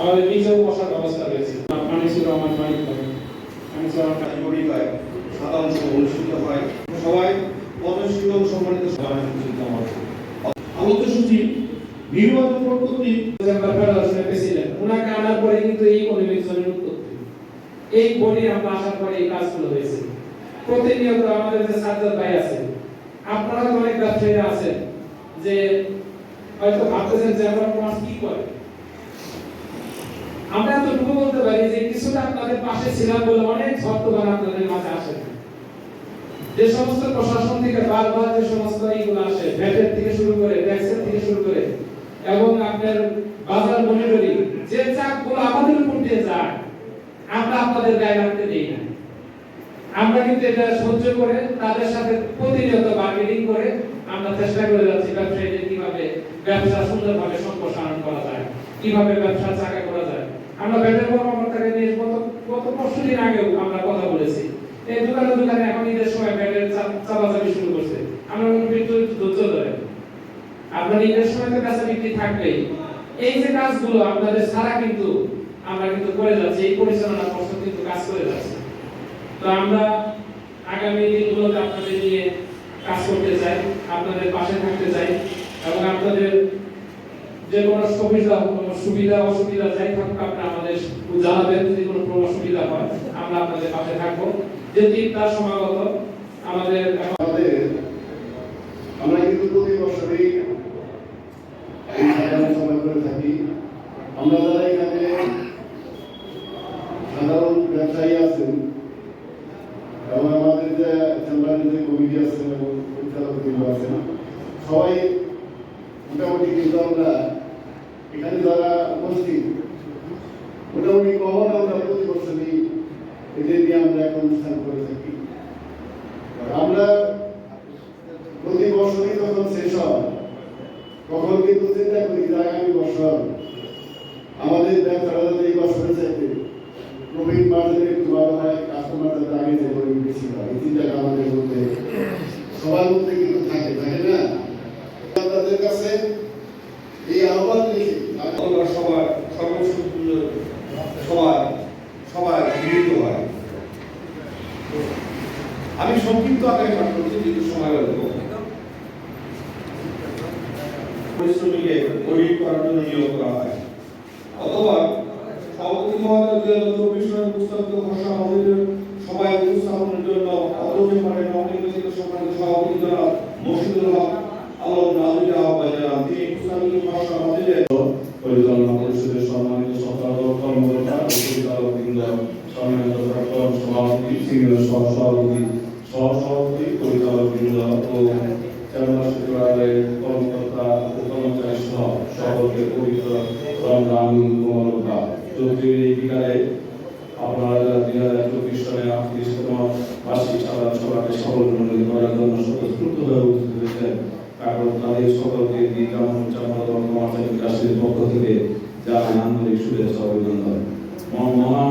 আমাদের নিচেও বসার ব্যবস্থা রয়েছে আনিসুর রহমান মালিক ভাই আনিসুর রহমান কারিগরিকায় শতাংশ অনুষ্ঠিত হয়। সবাই পদস্থিত সম্মানিত সভায় উপস্থিত আমার আলোচ্য সূচি নির্বাচন প্রেসিডেন্ট ওনাকে আনার পরে কিন্তু এই ইকোনমিক এই বডি আমরা আসার পরে এই কাজগুলো হয়েছে। প্রতিনিয়ত আমাদের যে ভাই আছে, আপনারা অনেক ব্যবসায়ীরা আছেন যে হয়তো ভাবতেছেন যে আমরা কি করে? আমরা এতটুকু বলতে পারি যে কিছুটা আপনাদের পাশে ছিলাম বলে অনেক ভক্তগণ আপনাদের মাঝে আসেন যে সমস্ত প্রশাসন থেকে বারবার যে সমস্ত এইগুলো আসে ভ্যাটের থেকে শুরু করে, ট্যাক্সের থেকে শুরু করে, এবং আপনার বাজার মনিটরিং যে চাপগুলো আমাদের উপর দিয়ে যায়, আমরা আপনাদের গায়ে রাখতে দেই না। আমরা কিন্তু এটা সহ্য করে, তাদের সাথে প্রতিনিয়ত বার্গেনিং করে আমরা চেষ্টা করে যাচ্ছি ব্যবসায়ীদের কীভাবে ব্যবসা সুন্দরভাবে সম্প্রসারণ করা যায়, কীভাবে ব্যবসা চাকা আমরা ব্যাটের কর্মকর্তাকে নিয়ে গত গত পরশু দিন আগেও আমরা কথা বলেছি। এই দোকানে দোকানে এখন ঈদের সময় ব্যাটের চাপাচাপি শুরু করছে। আমরা একটু ধৈর্য ধরে। আপনার ঈদের সময় তো কাছে বিক্রি থাকবেই। এই যে কাজগুলো আপনাদের সারা কিন্তু আমরা কিন্তু করে যাচ্ছি, এই পরিচালনা পর্ষদ কিন্তু কাজ করে যাচ্ছে। তো আমরা আগামী দিনগুলোতে আপনাদের নিয়ে কাজ করতে চাই, আপনাদের পাশে থাকতে চাই এবং আপনাদের যে কোনো সুবিধা সুবিধা অসুবিধা যাই থাকুক আপনি আমাদের জানাবেন যদি কোনো অসুবিধা হয়, আমরা আপনাদের পাশে থাকব। যে তিনটা সমাগত, আমাদের আমরা কিন্তু প্রতি বছরই থাকি। আমরা যারা এখানে সাধারণ ব্যবসায়ী আছেন, এবং আমাদের যে যে কমিটি আছেন এবং পরিচালক আছেন, সবাই মোটামুটি কিন্তু আমরা এখানে যারা উপস্থিত, মোটামুটি কমন আমরা প্রতি বছরই এদের নিয়ে আমরা এক অনুষ্ঠান করে থাকি। আমরা প্রতি বছরই যখন শেষ হয়, তখন কিন্তু চিন্তা করি যে আগামী বছর আমাদের ব্যবসাটা যাতে এই বছরের চাইতে প্রফিট মার্জিন একটু ভালো হয় কাস্টমার যাতে আগে যে বেশি হয় এই চিন্তাটা আমাদের মধ্যে সবার মধ্যে কিন্তু থাকে থাকে না আপনাদের কাছে এই আহ্বান রেখে আমরা সবার সর্বসম্পূর্ণ সবার গৃহীত হয়। আমি সংক্ষিপ্ত আকারে পাঠ করছি, যেহেতু সময় লাগবে পরিশ্রমীকে অডিট করার জন্য নিয়োগ করা হয়। অথবা সভাপতি মহোদয় দুই আমাদের সবাই উপস্থাপনের জন্য অদম্য মানে নবনির্বাচিত সম্মানিত সভাপতি জনাব হক। আলম নাজুরি জানান, তিনি আমাদের সিনিয়র সহ সভাপতি সহ সভাপতি পরিচালকবৃন্দ ও চেম্বার সচিবালয়ের কর্মকর্তা ও কর্মচারী সহ সকলকে পবিত্র রমজান মোবারকা চৌধুরীর এই বিকালে আপনারা দুই হাজার চব্বিশ সালে আটত্রিশতম বার্ষিক সাধারণ সভাকে সফল মনোনীত করার জন্য স্বতঃস্ফূর্ত হয়ে উপস্থিত হয়েছেন কারণ তাদের সকলকে দিন চাপাদন কমাচারী রাষ্ট্রের পক্ষ থেকে জানাই আন্তরিক শুভেচ্ছা অভিনন্দন। মহান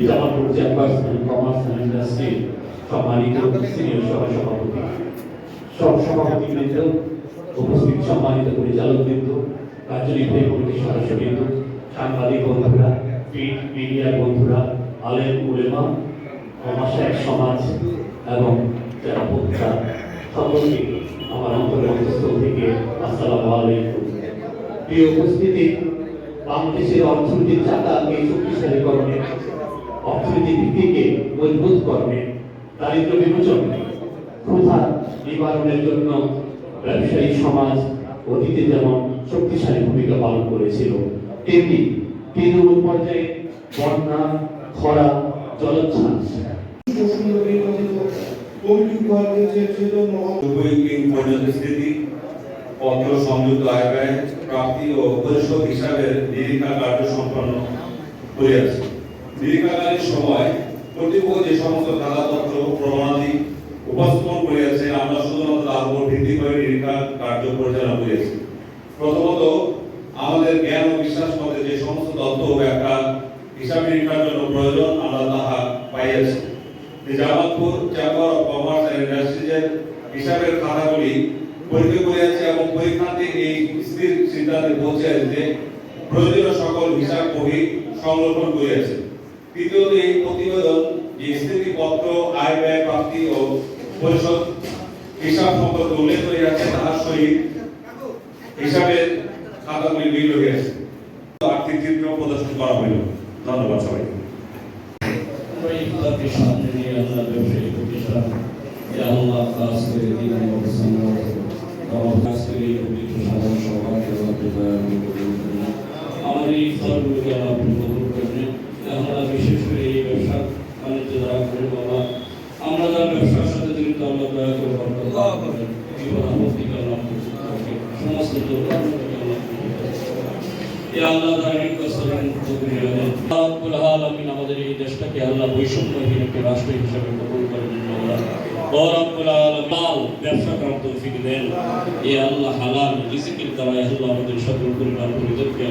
জামালপুর চেম্বার্সম্যান কমার্স অ্যান্ড ইন্ডাস্ট্রি সম্মানিত সিনিয়র সহ সভাপতি। সব সভাপতিবৃন্দ উপস্থিত সম্মানিত পরিচালকবৃন্দ কার্যনির্বাহী কমিটির সদস্যবৃন্দ সাংবাদিক বন্ধুরা মিডিয়ার বন্ধুরা, আলেম উলেমা মাসায়ক সমাজ এবং যারা বক্তা সকলকে আমার অন্তরের অন্তঃস্থল থেকে আসসালামু আলাইকুম। প্রিয় উপস্থিতি, বাংলাদেশের অর্থনীতির চাকাকে শক্তিশালীকরণে অর্থনীতি ভিত্তিকে মজবুত করণে দারিদ্র বিমোচনে, ক্ষুধা নিবারণের জন্য ব্যবসায়ী সমাজ অতীতে যেমন শক্তিশালী ভূমিকা পালন করেছিল, তেমনি তৃণমূল পর্যায়ে বন্যা, খরা, জলোচ্ছ্বাস। সংযুক্ত আয় প্রাপ্তি ও হিসাবে নিরীক্ষা কার্য সম্পন্ন করিয়াছে দীর্ঘকালীন সময় কর্তৃপক্ষ যে সমস্ত কাগজপত্র, প্রমাণাদি উপস্থাপন করিয়াছে আমরা শুধুমাত্র তার উপর ভিত্তি করে নিরীক্ষা কার্য পরিচালনা করিয়াছি। প্রথমত, আমাদের জ্ঞান ও বিশ্বাস মতে যে সমস্ত তথ্য ও ব্যাখ্যা হিসাব নিরীক্ষার জন্য প্রয়োজন, আমরা তাহা পাইয়াছি। Jamalpur chamber of commerce and ইন্ডাস্ট্রিজের হিসাবের খাতাগুলি পরীক্ষা করিয়াছে এবং পরীক্ষাতে এই স্থির সিদ্ধান্তে পৌঁছেছে যে প্রয়োজনীয় সকল হিসাব বহি সংরক্ষণ করিয়াছে। তৃতীয়ত এই প্রতিবেদন স্থিতিপত্র, আয় ব্যয়, প্রাপ্তি ও পরিশোধ হিসাব সম্পর্কে উল্লেখ করিয়াছে তাহার সহিত হিসাবের খাতাগুলি মিল রহিয়াছে আর্থিক চিত্র প্রদর্শন করা হইল। ধন্যবাদ সবাইকে। আমরা সামনে নিয়ে আল্লাহ ব্যবসায়ী প্রতিষ্ঠান করে বিশেষ করে এই ব্যবসা বাণিজ্য দ্বারা করে বাবা। আমরা যারা ব্যবসার সাথে জড়িত আল্লাহ দয়া করে বরকত করেন বিপদ আল্লাহ আপনি সমস্ত এ আল্লাহ ধার্মিক কষ্টকে মুক্ত রব্বুল সকল পরিবার পরিবারকে